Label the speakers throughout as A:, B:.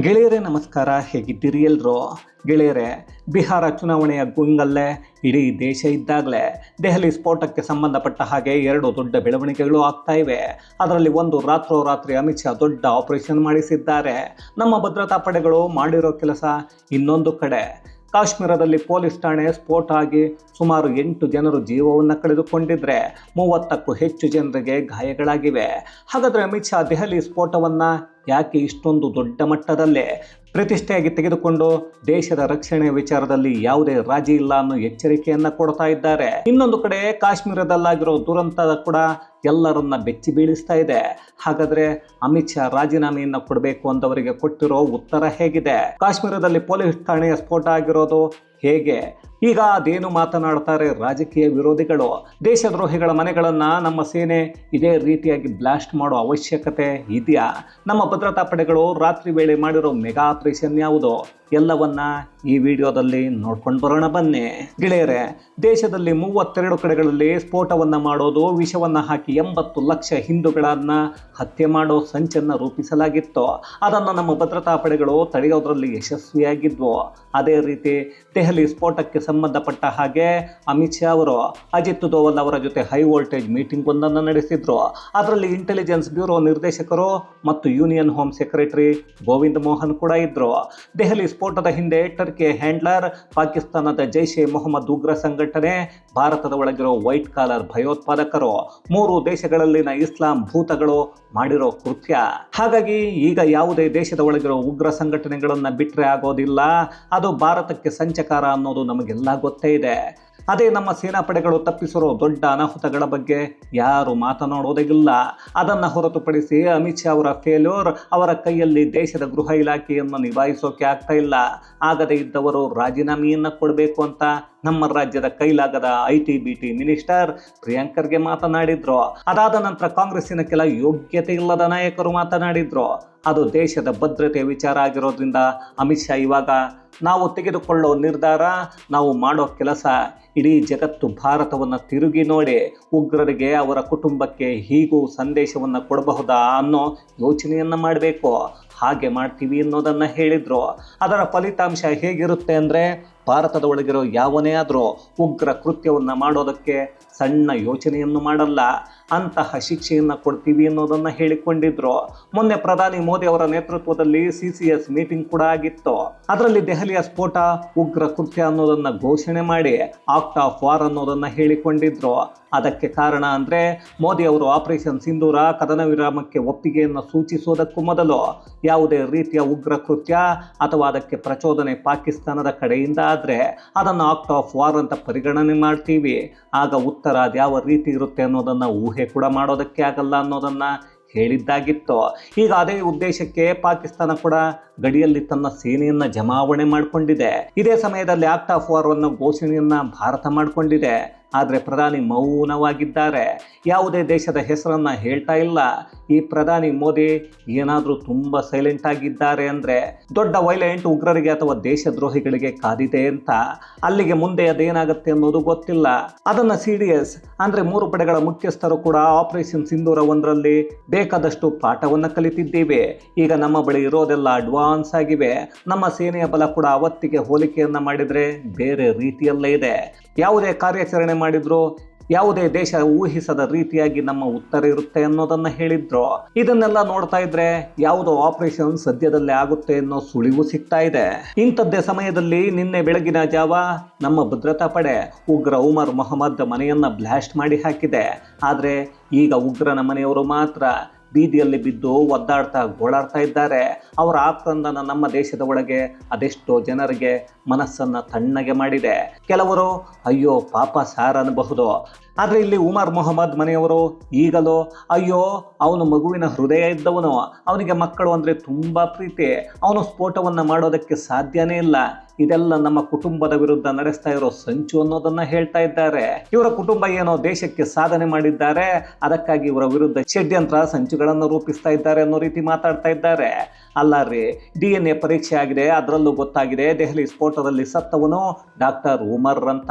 A: ಗೆಳೆಯರೇ, ನಮಸ್ಕಾರ. ಹೇಗಿದ್ದೀರಿ ಎಲ್ರು? ಗೆಳೆಯರೇ, ಬಿಹಾರ ಚುನಾವಣೆಯ ಗುಂಗಲ್ಲೇ ಇಡೀ ದೇಶ ಇದ್ದಾಗಲೇ ದೆಹಲಿ ಸ್ಫೋಟಕ್ಕೆ ಸಂಬಂಧಪಟ್ಟ ಹಾಗೆ ಎರಡು ದೊಡ್ಡ ಬೆಳವಣಿಗೆಗಳು ಆಗ್ತಾ ಇವೆ. ಅದರಲ್ಲಿ ಒಂದು ರಾತ್ರೋರಾತ್ರಿ ಅಮಿತ್ ಶಾ ದೊಡ್ಡ ಆಪರೇಷನ್ ಮಾಡಿಸಿದ್ದಾರೆ. ನಮ್ಮ ಭದ್ರತಾ ಪಡೆಗಳು ಮಾಡಿರೋ ಕೆಲಸ ಇನ್ನೊಂದು ಕಡೆ. ಕಾಶ್ಮೀರದಲ್ಲಿ ಪೊಲೀಸ್ ಠಾಣೆ ಸ್ಫೋಟ ಆಗಿ ಸುಮಾರು ಎಂಟು ಜನರು ಜೀವವನ್ನು ಕಳೆದುಕೊಂಡಿದ್ರೆ ಮೂವತ್ತಕ್ಕೂ ಹೆಚ್ಚು ಜನರಿಗೆ ಗಾಯಗಳಾಗಿವೆ. ಹಾಗಾದರೆ ಅಮಿತ್ ಶಾ ದೆಹಲಿ ಸ್ಫೋಟವನ್ನು ಯಾಕೆ ಇಷ್ಟೊಂದು ದೊಡ್ಡ ಮಟ್ಟದಲ್ಲೇ ಪ್ರತಿಷ್ಠೆಯಾಗಿ ತೆಗೆದುಕೊಂಡು ದೇಶದ ರಕ್ಷಣೆ ವಿಚಾರದಲ್ಲಿ ಯಾವುದೇ ರಾಜಿ ಇಲ್ಲ ಅನ್ನೋ ಎಚ್ಚರಿಕೆಯನ್ನ ಕೊಡ್ತಾ ಇದ್ದಾರೆ. ಇನ್ನೊಂದು ಕಡೆ ಕಾಶ್ಮೀರದಲ್ಲಾಗಿರೋ ದುರಂತ ಕೂಡ ಎಲ್ಲರನ್ನ ಬೆಚ್ಚಿ ಬೀಳಿಸ್ತಾ ಇದೆ. ಹಾಗಾದ್ರೆ ಅಮಿತ್ ಶಾ ರಾಜೀನಾಮೆಯನ್ನ ಕೊಡಬೇಕು ಅಂತವರಿಗೆ ಕೊಟ್ಟಿರೋ ಉತ್ತರ ಹೇಗಿದೆ? ಕಾಶ್ಮೀರದಲ್ಲಿ ಪೊಲೀಸ್ ಠಾಣೆಯ ಸ್ಫೋಟ ಆಗಿರೋದು ಹೇಗೆ? ಈಗ ಅದೇನು ಮಾತನಾಡ್ತಾರೆ ರಾಜಕೀಯ ವಿರೋಧಿಗಳು? ದೇಶದ್ರೋಹಿಗಳ ಮನೆಗಳನ್ನ ನಮ್ಮ ಸೇನೆ ಇದೇ ರೀತಿಯಾಗಿ ಬ್ಲಾಸ್ಟ್ ಮಾಡೋ ಅವಶ್ಯಕತೆ ಇದೆಯಾ? ನಮ್ಮ ಭದ್ರತಾ ಪಡೆಗಳು ರಾತ್ರಿ ವೇಳೆ ಮಾಡಿರೋ ಮೆಗಾ ಆಪರೇಷನ್ ಯಾವುದು? ಎಲ್ಲವನ್ನ ಈ ವಿಡಿಯೋದಲ್ಲಿ ನೋಡ್ಕೊಂಡು ಬರೋಣ ಬನ್ನಿ. ಗೆಳೆಯರೆ, ದೇಶದಲ್ಲಿ ಮೂವತ್ತೆರಡು ಕಡೆಗಳಲ್ಲಿ ಸ್ಫೋಟವನ್ನು ಮಾಡೋದು ವಿಷವನ್ನು ಹಾಕಿ ಎಂಬತ್ತು ಲಕ್ಷ ಹಿಂದೂಗಳನ್ನು ಹತ್ಯೆ ಮಾಡೋ ಸಂಚನ್ನು ರೂಪಿಸಲಾಗಿತ್ತು. ಅದನ್ನು ನಮ್ಮ ಭದ್ರತಾ ಪಡೆಗಳು ತಡೆಯೋದ್ರಲ್ಲಿ ಯಶಸ್ವಿಯಾಗಿದ್ವು. ಅದೇ ರೀತಿ ದೆಹಲಿ ಸ್ಫೋಟಕ್ಕೆ ಸಂಬಂಧಪಟ್ಟ ಹಾಗೆ ಅಮಿತ್ ಶಾ ಅವರು ಅಜಿತ್ ದೋವಲ್ ಅವರ ಜೊತೆ ಹೈ ವೋಲ್ಟೇಜ್ ಮೀಟಿಂಗ್ ಒಂದನ್ನು ನಡೆಸಿದ್ರು. ಅದರಲ್ಲಿ ಇಂಟೆಲಿಜೆನ್ಸ್ ಬ್ಯೂರೋ ನಿರ್ದೇಶಕರು ಮತ್ತು union home secretary Govind Mohan ಕೂಡ ಇದ್ರು. ದೆಹಲಿ ಸ್ಫೋಟದ ಹಿಂದೆ ಟರ್ಕಿಯ ಹ್ಯಾಂಡ್ಲರ್, ಪಾಕಿಸ್ತಾನದ ಜೈಷ್ ಎ ಮೊಹಮ್ಮದ್ ಉಗ್ರ ಸಂಘಟನೆ, ಭಾರತದ ಒಳಗಿರೋ ವೈಟ್ ಕಾಲರ್ ಭಯೋತ್ಪಾದಕರು, ಮೂರು ದೇಶಗಳಲ್ಲಿನ ಇಸ್ಲಾಂ ಭೂತಗಳು ಮಾಡಿರೋ ಕೃತ್ಯ. ಹಾಗಾಗಿ ಈಗ ಯಾವುದೇ ದೇಶದ ಒಳಗಿರೋ ಉಗ್ರ ಸಂಘಟನೆಗಳನ್ನು ಬಿಟ್ಟರೆ ಆಗೋದಿಲ್ಲ. ಅದು ಭಾರತಕ್ಕೆ ಸಂಚಕಾರ ಅನ್ನೋದು ನಮಗೆಲ್ಲ ಗೊತ್ತೇ ಇದೆ. ಅದೇ ನಮ್ಮ ಸೇನಾಪಡೆಗಳು ತಪ್ಪಿಸಿರೋ ದೊಡ್ಡ ಅನಾಹುತಗಳ ಬಗ್ಗೆ ಯಾರು ಮಾತನಾಡೋದಿಲ್ಲ. ಅದನ್ನು ಹೊರತುಪಡಿಸಿ ಅಮಿತ್ ಶಾ ಅವರ ಫೇಲ್ಯೂರ್ ಅವರ ಕೈಯಲ್ಲಿ ದೇಶದ ಗೃಹ ಇಲಾಖೆಯನ್ನು ನಿಭಾಯಿಸೋಕೆ ಆಗ್ತಾ ಇಲ್ಲ. ಆಗದೇ ಇದ್ದವರು ರಾಜೀನಾಮೆಯನ್ನು ಕೊಡಬೇಕು ಅಂತ ನಮ್ಮ ರಾಜ್ಯದ ಕೈಲಾಗದ I T B T minister ಪ್ರಿಯಾಂಕರ್ಗೆ ಮಾತನಾಡಿದ್ರು. ಅದಾದ ನಂತರ ಕಾಂಗ್ರೆಸ್ಸಿನ ಕೆಲ ಯೋಗ್ಯತೆ ಇಲ್ಲದ ನಾಯಕರು ಮಾತನಾಡಿದ್ರು. ಅದು ದೇಶದ ಭದ್ರತೆ ವಿಚಾರ ಆಗಿರೋದ್ರಿಂದ ಅಮಿತ್ ಶಾ ಇವಾಗ ನಾವು ತೆಗೆದುಕೊಳ್ಳೋ ನಿರ್ಧಾರ, ನಾವು ಮಾಡೋ ಕೆಲಸ ಇಡೀ ಜಗತ್ತು ಭಾರತವನ್ನು ತಿರುಗಿ ನೋಡಿ ಉಗ್ರರಿಗೆ ಅವರ ಕುಟುಂಬಕ್ಕೆ ಹೀಗೂ ಸಂದೇಶವನ್ನು ಕೊಡಬಹುದಾ ಅನ್ನೋ ಯೋಚನೆಯನ್ನು ಮಾಡಬೇಕು. ಹಾಗೆ ಮಾಡ್ತೀವಿ ಅನ್ನೋದನ್ನು ಹೇಳಿದರು. ಅದರ ಫಲಿತಾಂಶ ಹೇಗಿರುತ್ತೆ ಅಂದರೆ ಭಾರತದ ಒಳಗಿರೋ ಯಾವನೇ ಆದರೂ ಉಗ್ರ ಕೃತ್ಯವನ್ನು ಮಾಡೋದಕ್ಕೆ ಸಣ್ಣ ಯೋಚನೆಯನ್ನು ಮಾಡಲ್ಲ. ಅಂತಹ ಶಿಕ್ಷೆಯನ್ನು ಕೊಡ್ತೀವಿ ಅನ್ನೋದನ್ನು ಹೇಳಿಕೊಂಡಿದ್ರು. ಮೊನ್ನೆ ಪ್ರಧಾನಿ ಮೋದಿ ಅವರ ನೇತೃತ್ವದಲ್ಲಿ ಸಿ ಸಿ ಎಸ್ ಮೀಟಿಂಗ್ ಕೂಡ ಆಗಿತ್ತು. ಅದರಲ್ಲಿ ದೆಹಲಿಯ ಸ್ಫೋಟ, ಉಗ್ರ ಕೃತ್ಯ ಅನ್ನೋದನ್ನು ಘೋಷಣೆ ಮಾಡಿ ಆಕ್ಟ್ ಆಫ್ ವಾರ್ ಅನ್ನೋದನ್ನು ಹೇಳಿಕೊಂಡಿದ್ರು. ಅದಕ್ಕೆ ಕಾರಣ ಅಂದರೆ ಮೋದಿ ಅವರು ಆಪರೇಷನ್ ಸಿಂಧೂರ ಕದನ ವಿರಾಮಕ್ಕೆ ಒಪ್ಪಿಗೆಯನ್ನು ಸೂಚಿಸುವುದಕ್ಕೂ ಮೊದಲು ಯಾವುದೇ ರೀತಿಯ ಉಗ್ರ ಕೃತ್ಯ ಅಥವಾ ಅದಕ್ಕೆ ಪ್ರಚೋದನೆ ಪಾಕಿಸ್ತಾನದ ಕಡೆಯಿಂದ ಆದರೆ ಅದನ್ನು ಆಕ್ಟ್ ಆಫ್ ವಾರ್ ಅಂತ ಪರಿಗಣನೆ ಮಾಡ್ತೀವಿ. ಆಗ ಉತ್ತರ ಅದು ಯಾವ ರೀತಿ ಇರುತ್ತೆ ಅನ್ನೋದನ್ನು ಊಹೆ ಕೂಡ ಮಾಡೋದಕ್ಕೆ ಆಗಲ್ಲ ಅನ್ನೋದನ್ನು ಹೇಳಿದ್ದಾಗಿತ್ತು. ಈಗ ಅದೇ ಉದ್ದೇಶಕ್ಕೆ ಪಾಕಿಸ್ತಾನ ಕೂಡ ಗಡಿಯಲ್ಲಿ ತನ್ನ ಸೇನೆಯನ್ನ ಜಮಾವಣೆ ಮಾಡಿಕೊಂಡಿದೆ. ಇದೇ ಸಮಯದಲ್ಲಿ ಆಕ್ಟ್ ಆಫ್ ವಾರ್ ಅನ್ನೋ ಘೋಷಣೆಯನ್ನ ಭಾರತ ಮಾಡಿಕೊಂಡಿದೆ. ಆದರೆ ಪ್ರಧಾನಿ ಮೌನವಾಗಿದ್ದಾರೆ. ಯಾವುದೇ ದೇಶದ ಹೆಸರನ್ನು ಹೇಳ್ತಾ ಇಲ್ಲ. ಈ ಪ್ರಧಾನಿ ಮೋದಿ ಏನಾದರೂ ತುಂಬ ಸೈಲೆಂಟ್ ಆಗಿದ್ದಾರೆ ಅಂದರೆ ದೊಡ್ಡ ವೈಲೆಂಟ್ ಉಗ್ರರಿಗೆ ಅಥವಾ ದೇಶದ್ರೋಹಿಗಳಿಗೆ ಕಾದಿದೆ ಅಂತ. ಅಲ್ಲಿಗೆ ಮುಂದೆ ಅದೇನಾಗುತ್ತೆ ಅನ್ನೋದು ಗೊತ್ತಿಲ್ಲ. ಅದನ್ನು ಸಿ ಡಿ ಎಸ್ ಅಂದರೆ ಮೂರು ಪಡೆಗಳ ಮುಖ್ಯಸ್ಥರು ಕೂಡ ಆಪರೇಷನ್ ಸಿಂಧೂರ ಒಂದರಲ್ಲಿ ಬೇಕಾದಷ್ಟು ಪಾಠವನ್ನು ಕಲಿತಿದ್ದೇವೆ. ಈಗ ನಮ್ಮ ಬಳಿ ಇರೋದೆಲ್ಲ ಅಡ್ವಾನ್ಸ್ ಆಗಿವೆ. ನಮ್ಮ ಸೇನೆಯ ಬಲ ಕೂಡ ಅವತ್ತಿಗೆ ಹೋಲಿಕೆಯನ್ನು ಮಾಡಿದರೆ ಬೇರೆ ರೀತಿಯಲ್ಲೇ ಇದೆ. ಯಾವುದೇ ಕಾರ್ಯಾಚರಣೆ ಮಾಡಿದ್ರು ಯಾವುದೇ ದೇಶ ಊಹಿಸದ ರೀತಿಯಾಗಿ ನಮ್ಮ ಉತ್ತರ ಇರುತ್ತೆ ಅನ್ನೋದನ್ನ ಹೇಳಿದ್ರು. ಇದನ್ನೆಲ್ಲ ನೋಡ್ತಾ ಇದ್ರೆ ಯಾವುದೋ ಆಪರೇಷನ್ ಸದ್ಯದಲ್ಲೇ ಆಗುತ್ತೆ ಅನ್ನೋ ಸುಳಿವು ಸಿಗ್ತಾ ಇದೆ. ಇಂಥದ್ದೇ ಸಮಯದಲ್ಲಿ ನಿನ್ನೆ ಬೆಳಗಿನ ಜಾವ ನಮ್ಮ ಭದ್ರತಾ ಪಡೆ ಉಗ್ರ ಉಮರ್ ಮೊಹಮ್ಮದ್ ಮನೆಯನ್ನ ಬ್ಲಾಸ್ಟ್ ಮಾಡಿ ಹಾಕಿದೆ. ಆದ್ರೆ ಈಗ ಉಗ್ರನ ಮನೆಯವರು ಮಾತ್ರ ಬೀದಿಯಲ್ಲಿ ಬಿದ್ದು ಒದ್ದಾಡ್ತಾ ಗೋಳಾಡ್ತಾ ಇದ್ದಾರೆ. ಅವರ ಆಕ್ರಂದನ ನಮ್ಮ ದೇಶದ ಒಳಗೆ ಅದೆಷ್ಟೋ ಜನರಿಗೆ ಮನಸ್ಸನ್ನು ತಣ್ಣಗೆ ಮಾಡಿದೆ. ಕೆಲವರು, ಅಯ್ಯೋ, ಪಾಪ ಸಾರ್ ಅನ್ನಬಹುದು ಆದರೆ ಇಲ್ಲಿ ಉಮರ್ ಮೊಹಮ್ಮದ್ ಮನೆಯವರು ಈಗಲೋ, ಅಯ್ಯೋ, ಅವನು ಮಗುವಿನ ಹೃದಯ ಇದ್ದವನು, ಅವನಿಗೆ ಮಕ್ಕಳು ಅಂದರೆ ತುಂಬ ಪ್ರೀತಿ, ಅವನು ಸ್ಫೋಟವನ್ನು ಮಾಡೋದಕ್ಕೆ ಸಾಧ್ಯನೇ ಇಲ್ಲ. ಇದೆಲ್ಲ ನಮ್ಮ ಕುಟುಂಬದ ವಿರುದ್ಧ ನಡೆಸ್ತಾ ಇರೋ ಸಂಚು ಅನ್ನೋದನ್ನ ಹೇಳ್ತಾ ಇದ್ದಾರೆ. ಇವರ ಕುಟುಂಬ ಏನೋ ದೇಶಕ್ಕೆ ಸಾಧನೆ ಮಾಡಿದ್ದಾರೆ, ಅದಕ್ಕಾಗಿ ಇವರ ವಿರುದ್ಧ ಷಡ್ಯಂತ್ರ ಸಂಚುಗಳನ್ನು ರೂಪಿಸ್ತಾ ಇದ್ದಾರೆ ಅನ್ನೋ ರೀತಿ ಮಾತಾಡ್ತಾ ಇದ್ದಾರೆ. ಅಲ್ಲ ರೀ ಡಿ ಎನ್ ಎ ಪರೀಕ್ಷೆ ಆಗಿದೆ, ಅದರಲ್ಲೂ ಗೊತ್ತಾಗಿದೆ, ದೆಹಲಿ ಸ್ಫೋಟದಲ್ಲಿ ಸತ್ತವನು ಡಾಕ್ಟರ್ ಉಮರ್ ಅಂತ.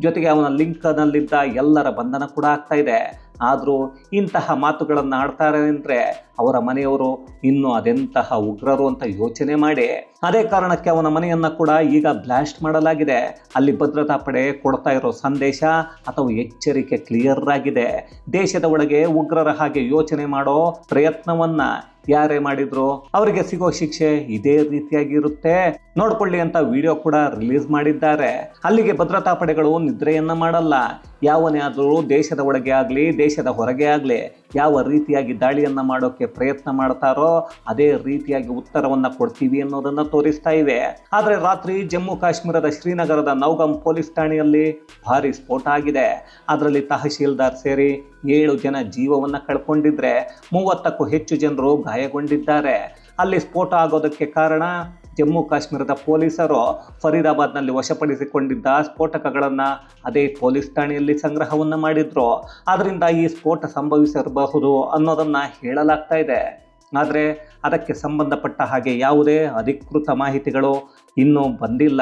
A: ಜೊತೆಗೆ ಅವನ ಲಿಂಕ್ನಲ್ಲಿದ್ದ ಎಲ್ಲರ ಬಂಧನ ಕೂಡ ಆಗ್ತಾ ಇದೆ. ಆದರೂ ಇಂತಹ ಮಾತುಗಳನ್ನು ಆಡ್ತಾರೆ ಅಂದರೆ ಅವರ ಮನೆಯವರು ಇನ್ನು ಅದೆಂತಹ ಉಗ್ರರು ಅಂತ ಯೋಚನೆ ಮಾಡಿ. ಅದೇ ಕಾರಣಕ್ಕೆ ಅವನ ಮನೆಯನ್ನ ಕೂಡ ಈಗ ಬ್ಲಾಸ್ಟ್ ಮಾಡಲಾಗಿದೆ. ಅಲ್ಲಿ ಭದ್ರತಾ ಪಡೆ ಕೊಡ್ತಾ ಇರೋ ಸಂದೇಶ ಅಥವಾ ಎಚ್ಚರಿಕೆ ಕ್ಲಿಯರ್ ಆಗಿದೆ. ದೇಶದ ಒಳಗೆ ಉಗ್ರರ ಹಾಗೆ ಯೋಚನೆ ಮಾಡೋ ಪ್ರಯತ್ನವನ್ನ ಯಾರೇ ಮಾಡಿದ್ರು ಅವರಿಗೆ ಸಿಗೋ ಶಿಕ್ಷೆ ಇದೇ ರೀತಿಯಾಗಿರುತ್ತೆ. ನೋಡ್ಕೊಳ್ಳಿ ಅಂತ ವಿಡಿಯೋ ಕೂಡ ರಿಲೀಸ್ ಮಾಡಿದ್ದಾರೆ. ಅಲ್ಲಿಗೆ ಭದ್ರತಾ ಪಡೆಗಳು ನಿದ್ರೆಯನ್ನ ಮಾಡಲ್ಲ. ಯಾವನೇ ಆದರೂ ದೇಶದ ಒಳಗೆ ಆಗಲಿ, ದೇಶದ ಹೊರಗೆ ಆಗಲಿ ಯಾವ ರೀತಿಯಾಗಿ ದಾಳಿಯನ್ನ ಮಾಡೋಕೆ ಪ್ರಯತ್ನ ಮಾಡ್ತಾರೋ ಅದೇ ರೀತಿಯಾಗಿ ಉತ್ತರವನ್ನ ಕೊಡ್ತೀವಿ ಅನ್ನೋದನ್ನ ತೋರಿಸ್ತಾ ಇವೆ. ಆದರೆ ರಾತ್ರಿ ಜಮ್ಮು ಕಾಶ್ಮೀರದ ಶ್ರೀನಗರದ ನೌಗಮ್ ಪೊಲೀಸ್ ಠಾಣೆಯಲ್ಲಿ ಭಾರಿ ಸ್ಫೋಟ ಆಗಿದೆ. ಅದರಲ್ಲಿ ತಹಶೀಲ್ದಾರ್ ಸೇರಿ ಏಳು ಜನ ಜೀವವನ್ನ ಕಳ್ಕೊಂಡಿದ್ರೆ ಮೂವತ್ತಕ್ಕೂ ಹೆಚ್ಚು ಜನರು ಗಾಯಗೊಂಡಿದ್ದಾರೆ. ಅಲ್ಲಿ ಸ್ಫೋಟ ಆಗೋದಕ್ಕೆ ಕಾರಣ ಜಮ್ಮು ಕಾಶ್ಮೀರದ ಪೊಲೀಸರು ಫರೀದಾಬಾದ್ನಲ್ಲಿ ವಶಪಡಿಸಿಕೊಂಡಿದ್ದ ಸ್ಫೋಟಕಗಳನ್ನು ಅದೇ ಪೊಲೀಸ್ ಠಾಣೆಯಲ್ಲಿ ಸಂಗ್ರಹವನ್ನು ಮಾಡಿದ್ರು. ಆದ್ದರಿಂದ ಈ ಸ್ಫೋಟ ಸಂಭವಿಸಿರಬಹುದು ಅನ್ನೋದನ್ನು ಹೇಳಲಾಗ್ತಾ ಇದೆ. ಆದರೆ ಅದಕ್ಕೆ ಸಂಬಂಧಪಟ್ಟ ಹಾಗೆ ಯಾವುದೇ ಅಧಿಕೃತ ಮಾಹಿತಿಗಳು ಇನ್ನೂ ಬಂದಿಲ್ಲ.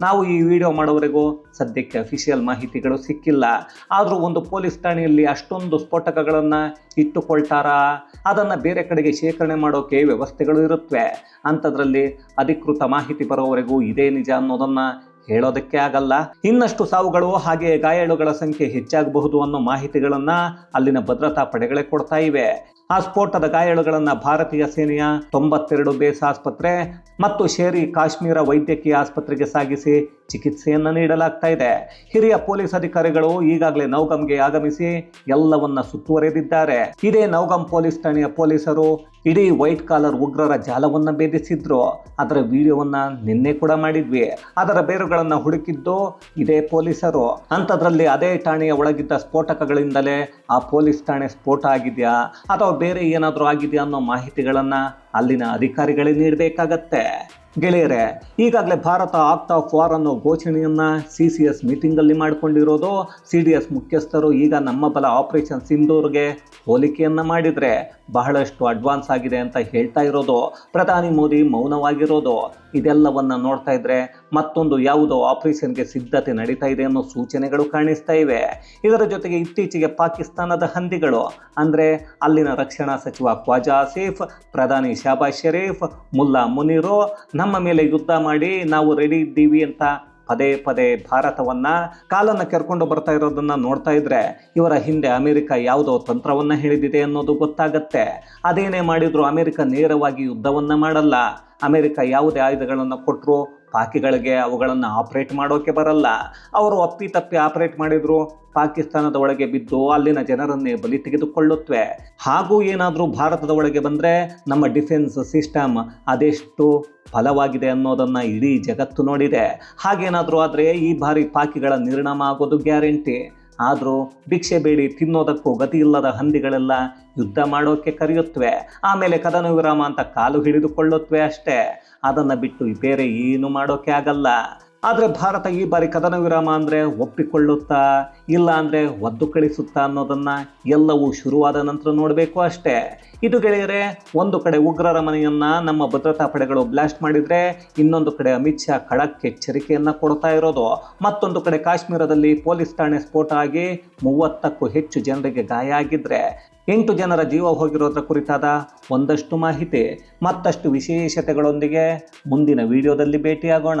A: ನಾವು ಈ ವಿಡಿಯೋ ಮಾಡೋವರೆಗೂ ಸದ್ಯಕ್ಕೆ ಅಫಿಷಿಯಲ್ ಮಾಹಿತಿಗಳು ಸಿಕ್ಕಿಲ್ಲ. ಆದರೂ ಒಂದು ಪೊಲೀಸ್ ಠಾಣೆಯಲ್ಲಿ ಅಷ್ಟೊಂದು ಸ್ಫೋಟಕಗಳನ್ನು ಇಟ್ಟುಕೊಳ್ತಾರಾ? ಅದನ್ನು ಬೇರೆ ಕಡೆಗೆ ಶೇಖರಣೆ ಮಾಡೋಕೆ ವ್ಯವಸ್ಥೆಗಳು ಇರುತ್ತವೆ ಅಂಥದ್ರಲ್ಲಿ ಅಧಿಕೃತ ಮಾಹಿತಿ ಬರೋವರೆಗೂ ಇದೇ ನಿಜ ಅನ್ನೋದನ್ನು ಹೇಳೋದಕ್ಕೆ ಆಗಲ್ಲ. ಇನ್ನಷ್ಟು ಸಾವುಗಳು ಹಾಗೆ ಗಾಯಾಳುಗಳ ಸಂಖ್ಯೆ ಹೆಚ್ಚಾಗಬಹುದು ಅನ್ನೋ ಮಾಹಿತಿಗಳನ್ನು ಅಲ್ಲಿನ ಭದ್ರತಾ ಪಡೆಗಳೇ ಕೊಡ್ತಾ ಇವೆ. ಆ ಸ್ಫೋಟದ ಗಾಯಾಳುಗಳನ್ನು ಭಾರತೀಯ ಸೇನೆಯ ತೊಂಬತ್ತೆರಡು ಬೇಸ್ ಆಸ್ಪತ್ರೆ ಮತ್ತು ಶೇರಿ ಕಾಶ್ಮೀರ ವೈದ್ಯಕೀಯ ಆಸ್ಪತ್ರೆಗೆ ಸಾಗಿಸಿ ಚಿಕಿತ್ಸೆಯನ್ನು ನೀಡಲಾಗ್ತಾ ಇದೆ. ಹಿರಿಯ ಪೊಲೀಸ್ ಅಧಿಕಾರಿಗಳು ಈಗಾಗಲೇ ನೌಗಮ್ಗೆ ಆಗಮಿಸಿ ಎಲ್ಲವನ್ನ ಸುತ್ತುವರೆದಿದ್ದಾರೆ. ಇದೇ ನೌಗಮ್ ಪೊಲೀಸ್ ಠಾಣೆಯ ಪೊಲೀಸರು ಇಡೀ ವೈಟ್ ಕಾಲರ್ ಉಗ್ರರ ಜಾಲವನ್ನ ಭೇದಿಸಿದ್ರು. ಅದರ ವಿಡಿಯೋವನ್ನ ನಿನ್ನೆ ಕೂಡ ಮಾಡಿದ್ವಿ. ಅದರ ಬೇರುಗಳನ್ನ ಹುಡುಕಿದ್ದು ಇದೇ ಪೊಲೀಸರು. ಅಂಥದ್ರಲ್ಲಿ ಅದೇ ಠಾಣೆಯ ಒಳಗಿದ್ದ ಸ್ಫೋಟಕಗಳಿಂದಲೇ ಆ ಪೊಲೀಸ್ ಠಾಣೆ ಸ್ಫೋಟ ಆಗಿದೆಯಾ? ಅಥವಾ ಬೇರೆ ಏನಾದರೂ ಆಗಿದೆಯಾ ಅನ್ನೋ ಮಾಹಿತಿಗಳನ್ನು ಅಲ್ಲಿನ ಅಧಿಕಾರಿಗಳೇ ನೀಡಬೇಕಾಗತ್ತೆ. ಗೆಳೆಯರೆ, ಈಗಾಗಲೇ ಭಾರತ ಆಕ್ಟ್ ಆಫ್ ವಾರ್ ಅನ್ನೋ ಘೋಷಣೆಯನ್ನು ಸಿ ಸಿ ಎಸ್ ಮೀಟಿಂಗಲ್ಲಿ ಮಾಡಿಕೊಂಡಿರೋದು. ಸಿ ಡಿ ಎಸ್ ಮುಖ್ಯಸ್ಥರು ಈಗ ನಮ್ಮ ಬಲ ಆಪರೇಷನ್ ಸಿಂಧೂರ್ಗೆ ಹೋಲಿಕೆಯನ್ನ ಮಾಡಿದರೆ ಬಹಳಷ್ಟು ಅಡ್ವಾನ್ಸ್ ಆಗಿದೆ ಅಂತ ಹೇಳ್ತಾ ಇರೋದು. ಪ್ರಧಾನಿ ಮೋದಿ ಮೌನವಾಗಿರೋದು. ಇದೆಲ್ಲವನ್ನ ನೋಡ್ತಾ ಇದ್ರೆ ಮತ್ತೊಂದು ಯಾವುದೋ ಆಪರೇಷನ್ಗೆ ಸಿದ್ಧತೆ ನಡೀತಾ ಇದೆ ಅನ್ನೋ ಸೂಚನೆಗಳು ಕಾಣಿಸ್ತಾ ಇವೆ. ಇದರ ಜೊತೆಗೆ ಇತ್ತೀಚೆಗೆ ಪಾಕಿಸ್ತಾನದ ಹಂದಿಗಳು, ಅಂದರೆ ಅಲ್ಲಿನ ರಕ್ಷಣಾ ಸಚಿವ ಖ್ವಾಜಾ ಆಸೀಫ್ ಪ್ರಧಾನಿ ಶಾಬಾಜ್ ಶರೀಫ್, ಮುಲ್ಲಾ ಮುನೀರು, ನಮ್ಮ ಮೇಲೆ ಯುದ್ಧ ಮಾಡಿ ನಾವು ರೆಡಿ ಇದ್ದೀವಿ ಅಂತ ಪದೇ ಪದೇ ಭಾರತವನ್ನು ಕಾಲನ್ನು ಕೆರ್ಕೊಂಡು ಬರ್ತಾ ಇರೋದನ್ನು ನೋಡ್ತಾ ಇದ್ರೆ, ಇವರ ಹಿಂದೆ ಅಮೆರಿಕ ಯಾವುದೋ ತಂತ್ರವನ್ನು ಹೇಳಿದಿದೆ ಅನ್ನೋದು ಗೊತ್ತಾಗತ್ತೆ. ಅದೇನೇ ಮಾಡಿದ್ರು ಅಮೆರಿಕ ನೇರವಾಗಿ ಯುದ್ಧವನ್ನು ಮಾಡಲ್ಲ. ಅಮೆರಿಕ ಯಾವುದೇ ಆಯುಧಗಳನ್ನು ಕೊಟ್ಟರು ಪಾಕಿಗಳಿಗೆ ಅವುಗಳನ್ನು ಆಪರೇಟ್ ಮಾಡೋಕೆ ಬರಲ್ಲ. ಅವರು ಅಪ್ಪಿ ತಪ್ಪಿ ಆಪರೇಟ್ ಮಾಡಿದ್ರು. ಪಾಕಿಸ್ತಾನದ ಒಳಗೆ ಬಿದ್ದು ಅಲ್ಲಿನ ಜನರನ್ನೇ ಬಲಿ ತೆಗೆದುಕೊಳ್ಳುತ್ತವೆ ಹಾಗೂ ಏನಾದರೂ ಭಾರತದ ಒಳಗೆ ಬಂದರೆ ನಮ್ಮ ಡಿಫೆನ್ಸ್ ಸಿಸ್ಟಮ್ ಅದೆಷ್ಟು ಫಲವಾಗಿದೆ ಅನ್ನೋದನ್ನು ಇಡೀ ಜಗತ್ತು ನೋಡಿದೆ. ಹಾಗೇನಾದರೂ ಆದರೆ ಈ ಬಾರಿ ಪಾಕಿಗಳ ನಿರ್ಣಾಮ ಆಗೋದು ಗ್ಯಾರಂಟಿ. ಆದರೂ ಭಿಕ್ಷೆ ಬೇಡಿ ತಿನ್ನೋದಕ್ಕೂ ಗತಿ ಇಲ್ಲದ ಹಂದಿಗಳೆಲ್ಲ ಯುದ್ಧ ಮಾಡೋಕ್ಕೆ ಕರೆಯುತ್ತವೆ ಆಮೇಲೆ ಕದನ ವಿರಾಮ ಅಂತ ಕಾಲು ಹಿಡಿದುಕೊಳ್ಳುತ್ತವೆ ಅಷ್ಟೇ. ಅದನ್ನು ಬಿಟ್ಟು ಬೇರೆ ಏನು ಮಾಡೋಕ್ಕೆ ಆಗಲ್ಲ. ಆದರೆ ಭಾರತ ಈ ಬಾರಿ ಕದನ ವಿರಾಮ ಅಂದರೆ ಒಪ್ಪಿಕೊಳ್ಳುತ್ತಾ ಇಲ್ಲ ಅಂದರೆ ಒದ್ದು ಕಳಿಸುತ್ತಾ ಅನ್ನೋದನ್ನು ಎಲ್ಲವೂ ಶುರುವಾದ ನಂತರ ನೋಡಬೇಕು ಅಷ್ಟೇ. ಇದು ಗೆಳೆಯರೆ, ಒಂದು ಕಡೆ ಉಗ್ರರ ಮನೆಯನ್ನು ನಮ್ಮ ಭದ್ರತಾ ಪಡೆಗಳು ಬ್ಲಾಸ್ಟ್ ಮಾಡಿದರೆ ಇನ್ನೊಂದು ಕಡೆ ಅಮಿತ್ ಶಾ ಖಡಕ್ ಎಚ್ಚರಿಕೆಯನ್ನು ಕೊಡ್ತಾ ಇರೋದು. ಮತ್ತೊಂದು ಕಡೆ ಕಾಶ್ಮೀರದಲ್ಲಿ ಪೊಲೀಸ್ ಠಾಣೆ ಸ್ಫೋಟ ಆಗಿ ಮೂವತ್ತಕ್ಕೂ ಹೆಚ್ಚು ಜನರಿಗೆ ಗಾಯ ಆಗಿದ್ದರೆ ಎಂಟು ಜನರ ಜೀವ ಹೋಗಿರೋದ್ರ ಕುರಿತಾದ ಒಂದಷ್ಟು ಮಾಹಿತಿ. ಮತ್ತಷ್ಟು ವಿಶೇಷತೆಗಳೊಂದಿಗೆ ಮುಂದಿನ ವಿಡಿಯೋದಲ್ಲಿ ಭೇಟಿಯಾಗೋಣ.